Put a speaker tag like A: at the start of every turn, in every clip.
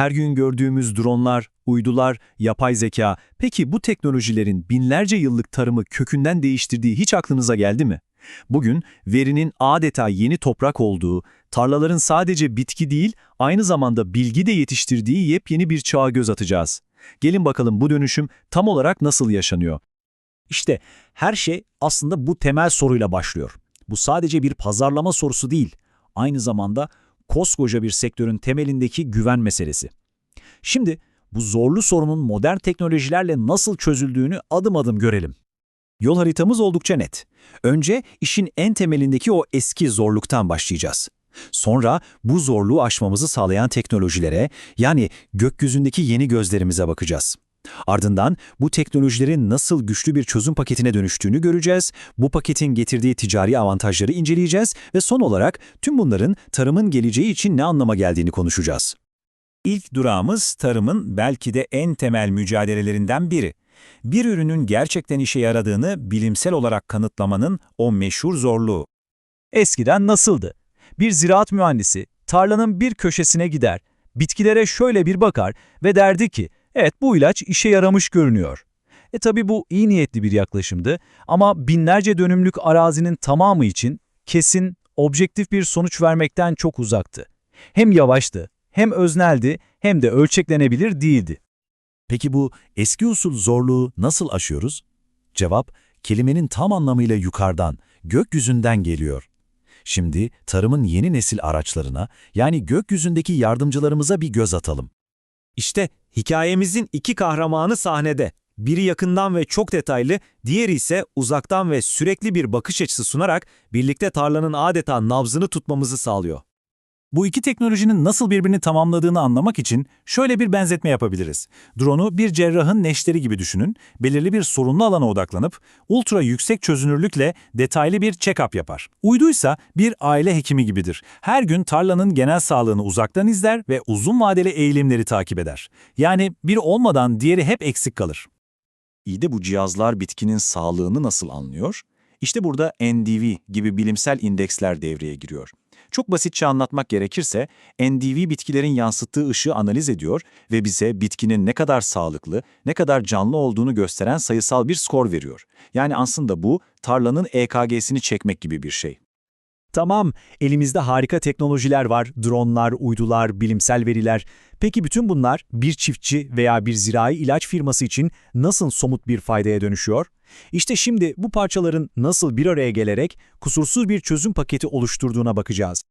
A: Her gün gördüğümüz dronlar, uydular, yapay zeka, peki bu teknolojilerin binlerce yıllık tarımı kökünden değiştirdiği hiç aklınıza geldi mi? Bugün verinin adeta yeni toprak olduğu, tarlaların sadece bitki değil, aynı zamanda bilgi de yetiştirdiği yepyeni bir çağa göz atacağız. Gelin bakalım bu dönüşüm tam olarak nasıl yaşanıyor?
B: İşte her şey aslında bu temel soruyla başlıyor. Bu sadece bir pazarlama sorusu değil, aynı zamanda koskoca bir sektörün temelindeki güven meselesi. Şimdi bu zorlu sorunun modern teknolojilerle nasıl çözüldüğünü adım adım görelim. Yol haritamız oldukça net. Önce işin en temelindeki o eski zorluktan başlayacağız. Sonra bu zorluğu aşmamızı sağlayan teknolojilere, yani gökyüzündeki yeni gözlerimize bakacağız. Ardından bu teknolojilerin nasıl güçlü bir çözüm paketine dönüştüğünü göreceğiz, bu paketin getirdiği ticari avantajları inceleyeceğiz ve son olarak tüm bunların tarımın geleceği için ne anlama geldiğini konuşacağız. İlk durağımız tarımın belki de en temel mücadelelerinden biri. Bir ürünün gerçekten işe yaradığını bilimsel olarak kanıtlamanın o meşhur zorluğu.
C: Eskiden nasıldı? Bir ziraat mühendisi tarlanın bir köşesine gider, bitkilere şöyle bir bakar ve derdi ki, evet bu ilaç işe yaramış görünüyor. E tabi bu iyi niyetli bir yaklaşımdı ama binlerce dönümlük arazinin tamamı için kesin, objektif bir sonuç vermekten çok uzaktı. Hem yavaştı, hem özneldi, hem de ölçeklenebilir değildi.
B: Peki bu eski usul zorluğu nasıl aşıyoruz? Cevap, kelimenin tam anlamıyla yukarıdan, gökyüzünden geliyor. Şimdi tarımın yeni nesil araçlarına, yani gökyüzündeki yardımcılarımıza bir göz atalım.
D: İşte hikayemizin iki kahramanı sahnede. Biri yakından ve çok detaylı, diğeri ise uzaktan ve sürekli bir bakış açısı sunarak birlikte tarlanın adeta nabzını tutmamızı sağlıyor.
C: Bu iki teknolojinin nasıl birbirini tamamladığını anlamak için şöyle bir benzetme yapabiliriz. Drone'u bir cerrahın neşteri gibi düşünün, belirli bir sorunlu alana odaklanıp ultra yüksek çözünürlükle detaylı bir check-up yapar. Uyduysa bir aile hekimi gibidir. Her gün tarlanın genel sağlığını uzaktan izler ve uzun vadeli eğilimleri takip eder. Yani biri olmadan diğeri hep eksik kalır.
B: İyi de bu cihazlar bitkinin sağlığını nasıl anlıyor? İşte burada NDV gibi bilimsel indeksler devreye giriyor. Çok basitçe anlatmak gerekirse, NDV bitkilerin yansıttığı ışığı analiz ediyor ve bize bitkinin ne kadar sağlıklı, ne kadar canlı olduğunu gösteren sayısal bir skor veriyor. Yani aslında bu, tarlanın EKG'sini çekmek gibi bir şey.
C: Tamam, elimizde harika teknolojiler var, dronlar, uydular, bilimsel veriler. Peki bütün bunlar bir çiftçi veya bir zirai ilaç firması için nasıl somut bir faydaya dönüşüyor? İşte şimdi bu parçaların nasıl bir araya gelerek kusursuz bir çözüm paketi oluşturduğuna bakacağız.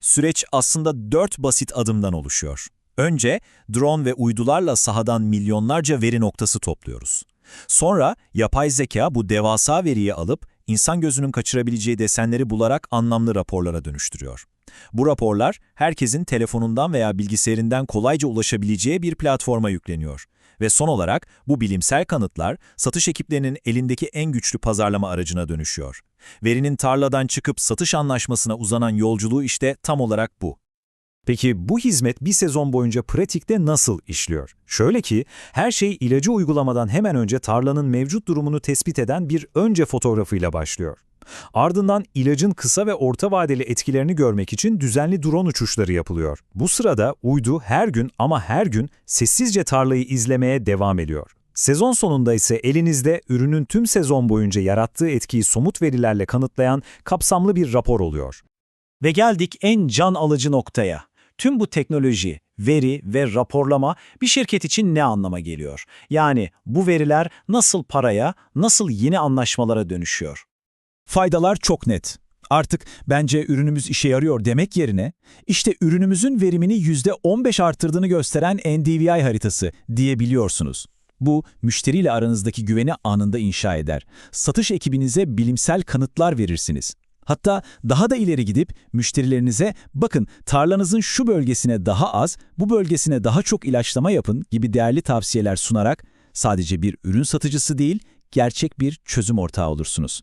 B: Süreç aslında dört basit adımdan oluşuyor. Önce drone ve uydularla sahadan milyonlarca veri noktası topluyoruz. Sonra yapay zeka bu devasa veriyi alıp insan gözünün kaçırabileceği desenleri bularak anlamlı raporlara dönüştürüyor. Bu raporlar herkesin telefonundan veya bilgisayarından kolayca ulaşabileceği bir platforma yükleniyor. Ve son olarak bu bilimsel kanıtlar satış ekiplerinin elindeki en güçlü pazarlama aracına dönüşüyor. Verinin tarladan çıkıp satış anlaşmasına uzanan yolculuğu işte tam olarak bu.
C: Peki bu hizmet bir sezon boyunca pratikte nasıl işliyor? Şöyle ki, her şey ilacı uygulamadan hemen önce tarlanın mevcut durumunu tespit eden bir önce fotoğrafıyla başlıyor. Ardından ilacın kısa ve orta vadeli etkilerini görmek için düzenli drone uçuşları yapılıyor. Bu sırada uydu her gün ama her gün sessizce tarlayı izlemeye devam ediyor. Sezon sonunda ise elinizde ürünün tüm sezon boyunca yarattığı etkiyi somut verilerle kanıtlayan kapsamlı bir rapor oluyor.
B: Ve geldik en can alıcı noktaya. Tüm bu teknoloji, veri ve raporlama bir şirket için ne anlama geliyor? Yani bu veriler nasıl paraya, nasıl yeni anlaşmalara dönüşüyor?
C: Faydalar çok net. Artık bence ürünümüz işe yarıyor demek yerine, işte ürünümüzün verimini %15 arttırdığını gösteren NDVI haritası diyebiliyorsunuz. Bu, müşteriyle aranızdaki güveni anında inşa eder. Satış ekibinize bilimsel kanıtlar verirsiniz. Hatta daha da ileri gidip müşterilerinize bakın tarlanızın şu bölgesine daha az, bu bölgesine daha çok ilaçlama yapın gibi değerli tavsiyeler sunarak sadece bir ürün satıcısı değil, gerçek bir çözüm ortağı olursunuz.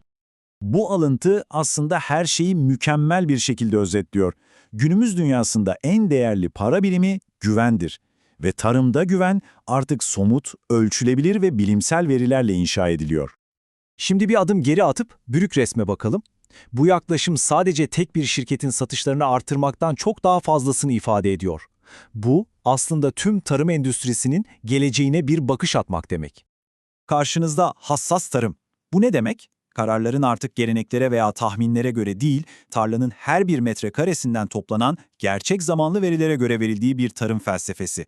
B: Bu alıntı aslında her şeyi mükemmel bir şekilde özetliyor. Günümüz dünyasında en değerli para birimi güvendir. Ve tarımda güven artık somut, ölçülebilir ve bilimsel verilerle inşa ediliyor.
D: Şimdi bir adım geri atıp bürük resme bakalım. Bu yaklaşım sadece tek bir şirketin satışlarını artırmaktan çok daha fazlasını ifade ediyor.
A: Bu aslında tüm tarım endüstrisinin geleceğine bir bakış atmak demek. Karşınızda hassas tarım. Bu ne demek? Kararların artık geleneklere veya tahminlere göre değil, tarlanın her bir metrekaresinden toplanan gerçek zamanlı verilere göre verildiği bir tarım felsefesi.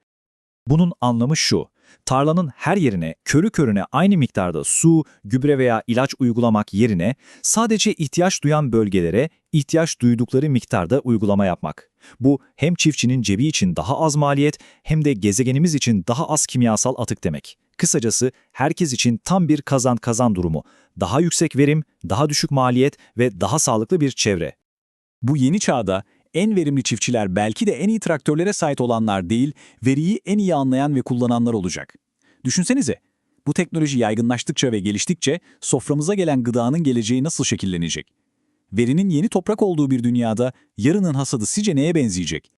B: Bunun anlamı şu. Tarlanın her yerine körü körüne aynı miktarda su, gübre veya ilaç uygulamak yerine sadece ihtiyaç duyan bölgelere ihtiyaç duydukları miktarda uygulama yapmak. Bu hem çiftçinin cebi için daha az maliyet hem de gezegenimiz için daha az kimyasal atık demek. Kısacası herkes için tam bir kazan-kazan durumu. Daha yüksek verim, daha düşük maliyet ve daha sağlıklı bir çevre.
C: Bu yeni çağda en verimli çiftçiler belki de en iyi traktörlere sahip olanlar değil, veriyi en iyi anlayan ve kullananlar olacak. Düşünsenize, bu teknoloji yaygınlaştıkça ve geliştikçe soframıza gelen gıdanın geleceği nasıl şekillenecek? Verinin yeni toprak olduğu bir dünyada yarının hasadı sizce neye benzeyecek?